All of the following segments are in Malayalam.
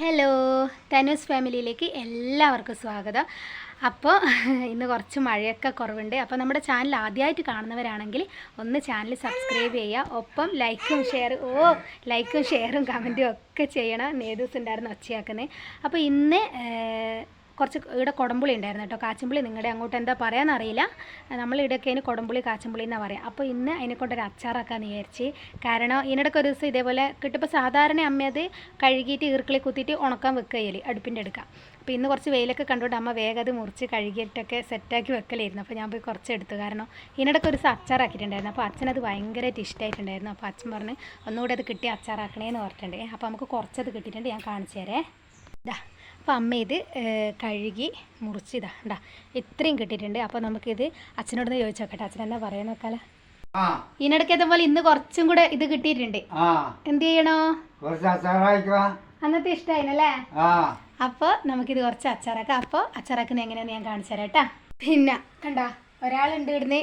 ഹലോ തനൂസ് ഫാമിലിയിലേക്ക് എല്ലാവർക്കും സ്വാഗതം. അപ്പോൾ ഇന്ന് കുറച്ച് മഴയൊക്കെ കുറവുണ്ട്. അപ്പോൾ നമ്മുടെ ചാനൽ ആദ്യമായിട്ട് കാണുന്നവരാണെങ്കിൽ ഒന്ന് ചാനൽ സബ്സ്ക്രൈബ് ചെയ്യുക. ഒപ്പം ലൈക്കും ഷെയറും ഓ ലൈക്കും ഷെയറും കമന്റും ഒക്കെ ചെയ്യണം. നേതൂസ് ഉണ്ടായിരുന്നു ഒച്ചയാക്കുന്നത് അപ്പോൾ ഇന്ന് കുറച്ച് ഇവിടെ കൊടമ്പുളി ഉണ്ടായിരുന്നു കേട്ടോ. കാച്ചമ്പുളി നിങ്ങളുടെ അങ്ങോട്ട് എന്താ പറയാമെന്നറിയില്ല നമ്മൾ ഇടയ്ക്ക് അതിന് കൊടമ്പുളി കാച്ചമ്പുളി എന്നാണ് പറയുക അപ്പോൾ ഇന്ന് അതിനെ കൊണ്ടൊരു അച്ചാറാക്കാന്ന് വിചാരിച്ച്. കാരണം ഇതിനിടയ്ക്ക് ഒരു ദിവസം ഇതേപോലെ കിട്ടുമ്പോൾ സാധാരണ അമ്മ അത് കഴുകിയിട്ട് ഈർക്കിളി കുത്തിയിട്ട് ഉണക്കാൻ വെക്കുകയില്ല അടുപ്പിന്റെ എടുക്കാം അപ്പോൾ ഇന്ന് കുറച്ച് വെയിലൊക്കെ കണ്ടുകൊണ്ട് അമ്മ വേഗം അത് മുറിച്ച് കഴുകിയിട്ടൊക്കെ സെറ്റാക്കി വെക്കലായിരുന്നു. അപ്പോൾ ഞാൻ പോയി കുറച്ച് എടുത്തു. കാരണം ഇതിനിടയ്ക്ക് ഒരു ദിവസം അച്ചാറാക്കിയിട്ടുണ്ടായിരുന്നു. അപ്പോൾ അച്ഛനത് ഭയങ്കരമായിട്ട് ഇഷ്ടമായിട്ടുണ്ടായിരുന്നു അപ്പോൾ അച്ഛൻ പറഞ്ഞ് ഒന്നുകൂടെ അത് കിട്ടി അച്ചാറാക്കണേന്ന് പറഞ്ഞിട്ടുണ്ട്. അപ്പോൾ നമുക്ക് കുറച്ചത് കിട്ടിയിട്ടുണ്ട്. ഞാൻ കാണിച്ചു തരേ. ഇതാ അപ്പോൾ അമ്മ ഇത് കഴുകി മുറിച്ച് ഇതാ ഇതാ ഇത്രയും കിട്ടിയിട്ടുണ്ട്. അപ്പോൾ നമുക്കിത് അച്ഛനോടൊന്ന് ചോദിച്ചു നോക്കട്ടെ അച്ഛൻ എന്നാ പറയാൻ നോക്കാല ഇതിനിടയ്ക്ക് അതുപോലെ ഇന്ന് കുറച്ചും കൂടെ ഇത് കിട്ടിയിട്ടുണ്ട്. എന്ത് ചെയ്യണോ? അന്നത്തെ ഇഷ്ടമായിനല്ലേ ആ. അപ്പോൾ നമുക്കിത് കുറച്ച് അച്ചാറാക്കാം. അപ്പോൾ അച്ചാറാക്കുന്നത് എങ്ങനെയാണെന്ന് ഞാൻ കാണിച്ചു തരാം കേട്ടാ. പിന്നെ കണ്ടാ ഒരാളുണ്ട് ഇവിടുന്ന്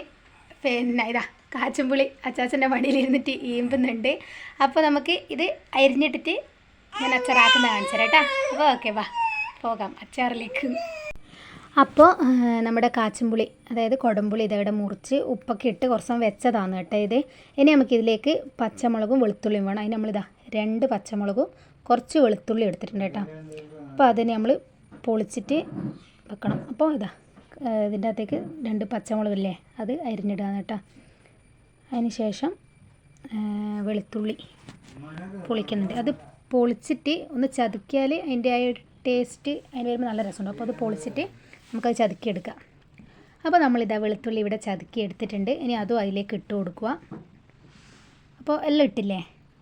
പിന്നെ ഇതാ കാച്ചുംപുളി അച്ചാച്ചന്റെ മടിയിലിരുന്നിട്ട് ഈമ്പുന്നുണ്ട്. അപ്പോൾ നമുക്ക് ഇത് അരിഞ്ഞിട്ടിട്ട് ഞാൻ അച്ചാറാക്കുന്ന കാണിച്ചു തരാം കേട്ടാ. അപ്പോൾ ഓക്കെ വാ. പോകാം അച്ചാറിലേക്ക്. അപ്പോൾ നമ്മുടെ കാച്ചുംപുളി അതായത് കൊടംപുളി ഇതവിടെ മുറിച്ച് ഉപ്പൊക്കെ ഇട്ട് കുറച്ച് വെച്ചതാണ് കേട്ടോ ഇത്. ഇനി നമുക്കിതിലേക്ക് പച്ചമുളകും വെളുത്തുള്ളിയും വേണം. അതിന് നമ്മളിതാ രണ്ട് പച്ചമുളകും കുറച്ച് വെളുത്തുള്ളി എടുത്തിട്ടുണ്ട് കേട്ടോ. അപ്പോൾ അതിനെ നമ്മൾ പൊളിച്ചിട്ട് വെക്കണം. അപ്പോൾ ഇതാ ഇതിന്റെ അകത്തേക്ക് രണ്ട് പച്ചമുളകില്ലേ അത് അരിഞ്ഞിടുക കേട്ടോ. അതിന് ശേഷം വെളുത്തുള്ളി പൊളിക്കുന്നുണ്ട്. അത് പൊളിച്ചിട്ട് ഒന്ന് ചതുക്കിയാൽ അതിന്റെ ആ ഒരു ടേസ്റ്റ് അതിന് വരുമ്പോൾ നല്ല രസമുണ്ട്. അപ്പോൾ അത് പൊളിച്ചിട്ട് നമുക്കത് ചതുക്കിയെടുക്കാം. അപ്പോൾ നമ്മളിതാ വെളുത്തുള്ളി ഇവിടെ ചതുക്കി എടുത്തിട്ടുണ്ട് ഇനി അതും അതിലേക്ക് ഇട്ട് കൊടുക്കുക. അപ്പോൾ എല്ലാം ഇട്ടില്ലേ?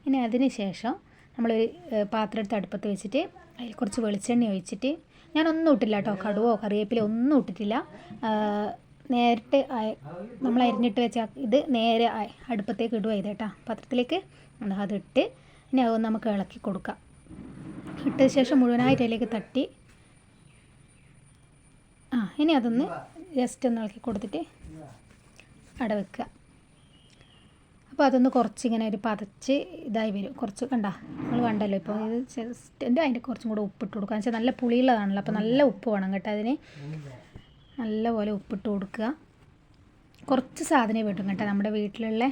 ഇനി അതിന് ശേഷം നമ്മളൊരു പാത്രം എടുത്ത് അടുപ്പത്ത് വെച്ചിട്ട് അതിൽ കുറച്ച് വെളിച്ചെണ്ണ ഒഴിച്ചിട്ട് ഞാനൊന്നും ഇട്ടില്ല കേട്ടോ. കടുവോ കറിവേപ്പില ഒന്നും ഇട്ടിട്ടില്ല. നേരിട്ട് നമ്മൾ അരിഞ്ഞിട്ട് വെച്ച ഇത് നേരെ അടുപ്പത്തേക്ക് ഇടുക കേട്ടോ. പാത്രത്തിലേക്ക് അതിട്ട് ഇനി അതൊന്ന് നമുക്ക് ഇളക്കി കൊടുക്കാം. ഇട്ട ശേഷം മുഴുവനായിട്ട് അതിലേക്ക് തട്ടി. ആ ഇനി അതൊന്ന് ജസ്റ്റ് ഒന്ന് ഇളക്കി കൊടുത്തിട്ട് അട വെക്കുക. അപ്പോൾ അതൊന്ന് കുറച്ചിങ്ങനെ ഒരു പതച്ച് ഇതായി വരും. കുറച്ച് കണ്ട നിങ്ങൾ കണ്ടല്ലോ ഇപ്പോൾ ഇത് ജസ്റ്റ് എന്റെ അതിന്റെ കുറച്ചും കൂടെ ഉപ്പിട്ട് കൊടുക്കുക. എന്ന് വെച്ചാൽ നല്ല പുളിയുള്ളതാണല്ലോ അപ്പോൾ നല്ല ഉപ്പ് വേണം കേട്ടോ അതിന്. നല്ലപോലെ ഉപ്പിട്ട് കൊടുക്കുക. കുറച്ച് സാധനമേ വേണ്ടും കേട്ടോ നമ്മുടെ വീട്ടിലുള്ള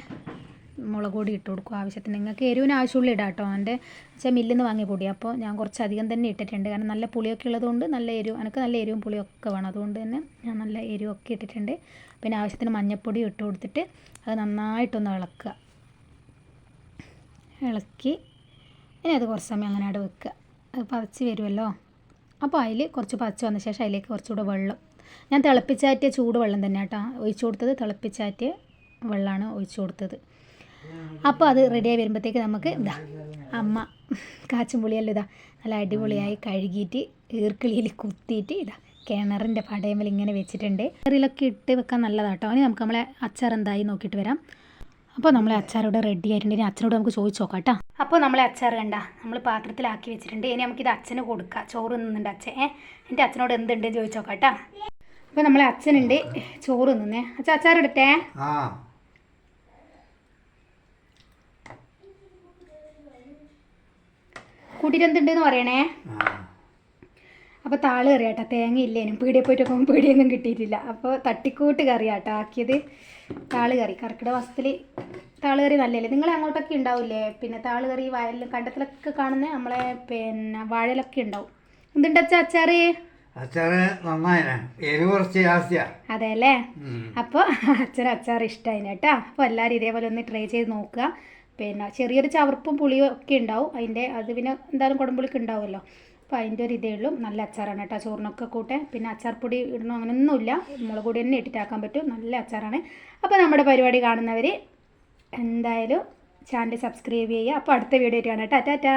മുളക് പൊടി ഇട്ട് കൊടുക്കും ആവശ്യത്തിന്. നിങ്ങൾക്ക് എരിവിന് ആവശ്യമുള്ള ഇടാം കേട്ടോ. എന്റെ വെച്ചാൽ മില്ലിൽ നിന്ന് പൊടി. അപ്പോൾ ഞാൻ കുറച്ച് അധികം തന്നെ ഇട്ടിട്ടുണ്ട്. കാരണം നല്ല പുളിയൊക്കെ ഉള്ളതുകൊണ്ട് നല്ല എരിവ് എനിക്ക് നല്ല എരിവും പുളിയൊക്കെ വേണം. അതുകൊണ്ട് തന്നെ ഞാൻ നല്ല എരിവൊക്കെ ഇട്ടിട്ടുണ്ട്. പിന്നെ ആവശ്യത്തിന് മഞ്ഞൾപ്പൊടി ഇട്ട് കൊടുത്തിട്ട് അത് നന്നായിട്ടൊന്ന് ഇളക്കുക. ഇളക്കി ഇനി അത് കുറച്ച് സമയം അങ്ങനെ അവിടെ വെക്കുക. അത് പതച്ച് വരുമല്ലോ. അപ്പോൾ അതിൽ കുറച്ച് പതച്ച് വന്ന ശേഷം അതിലേക്ക് കുറച്ചുകൂടെ വെള്ളം. ഞാൻ തിളപ്പിച്ചാറ്റിയ ചൂട് വെള്ളം തന്നെ കേട്ടോ. ഒഴിച്ചു കൊടുത്തത് തിളപ്പിച്ചാറ്റിയ വെള്ളമാണ് ഒഴിച്ചു കൊടുത്തത്. അപ്പോൾ അത് റെഡിയായി വരുമ്പോഴത്തേക്ക് നമുക്ക് ഇതാ അമ്മ കാച്ചുംപുളിയല്ലോ ഇതാ നല്ല അടിപൊളിയായി കഴുകിയിട്ട് ഈർക്കിളിയിൽ കുത്തിയിട്ട് ഇതാ കിണറിന്റെ പടയമ്മൽ ഇങ്ങനെ വെച്ചിട്ടുണ്ട്. കറിയിലൊക്കെ ഇട്ട് വെക്കാൻ നല്ലതാട്ടോ. ഇനി നമുക്ക് നമ്മളെ അച്ചാർ എന്തായി നോക്കിയിട്ട് വരാം. അപ്പോൾ നമ്മളെ അച്ചാർ ഇവിടെ റെഡി ആയിട്ടുണ്ട്. ഇനി അച്ഛനോട് നമുക്ക് ചോദിച്ചു നോക്കാം കേട്ടോ. അപ്പോൾ നമ്മളെ അച്ചാർ കണ്ട നമ്മൾ പാത്രത്തിലാക്കി വെച്ചിട്ടുണ്ട്. ഇനി നമുക്കിത് അച്ഛന് കൊടുക്കാം. ചോറ് നിന്നുണ്ട് അച്ഛൻ. ഏ എന്റെ അച്ഛനോട് എന്തുണ്ട് ചോദിച്ചു നോക്കാം കേട്ടോ. അപ്പോൾ നമ്മളെ അച്ഛനുണ്ട് ചോറ് നിന്നേ അച്ഛാ അച്ചാർ എടുത്തേ? എന്തുണ്ടെന്ന് പറയണേ? അപ്പൊ അപ്പോൾ താൾ കറി കേട്ടോ തേങ്ങ ഇല്ലേനും. പീടിയെ പോയിട്ട് നോക്കുമ്പോൾ പീടിയൊന്നും കിട്ടിയിട്ടില്ല. അപ്പോൾ തട്ടിക്കൂട്ട് കറി കേട്ടോ ആക്കിയത് താൾ കറി. കർക്കിടക മാസത്തിൽ താൾ കറി നല്ലല്ലേ നിങ്ങൾ അങ്ങോട്ടൊക്കെ ഉണ്ടാവില്ലേ? പിന്നെ താൾ കറി വയലിലും കണ്ടത്തിലൊക്കെ കാണുന്ന നമ്മളെ പിന്നെ വാഴയിലൊക്കെ ഉണ്ടാവും. എന്തുണ്ട് അച്ഛാ അച്ചാറ്? അതെ അല്ലേ അപ്പൊ അപ്പോൾ അച്ഛൻ അച്ചാർ ഇഷ്ടമായിന് കേട്ടോ. അപ്പോൾ എല്ലാവരും ഇതേപോലെ ഒന്ന് ട്രൈ ചെയ്ത് നോക്കുക. പിന്നെ ചെറിയൊരു ചവർപ്പും പുളിയും ഒക്കെ ഉണ്ടാവും. അതിന്റെ അത് പിന്നെ എന്തായാലും കുടമ്പുളിക്ക് ഉണ്ടാവുമല്ലോ. അപ്പോൾ അതിന്റെ ഒരു ഇതേ ഉള്ളൂ. നല്ല അച്ചാറാണ് കേട്ടോ ചോറിനൊക്കെ കൂട്ടെ പിന്നെ അച്ചാർപ്പൊടി ഇടണം അങ്ങനെയൊന്നുമില്ല മുളക് പൊടി തന്നെ ഇട്ടിട്ടാക്കാൻ പറ്റും. നല്ല അച്ചാറാണ്. അപ്പോൾ നമ്മുടെ പരിപാടി കാണുന്നവർ എന്തായാലും ചാനൽ സബ്സ്ക്രൈബ് ചെയ്യുക. അപ്പോൾ അടുത്ത വീഡിയോ ആയിട്ടാണ് കേട്ടോ ടാറ്റാ.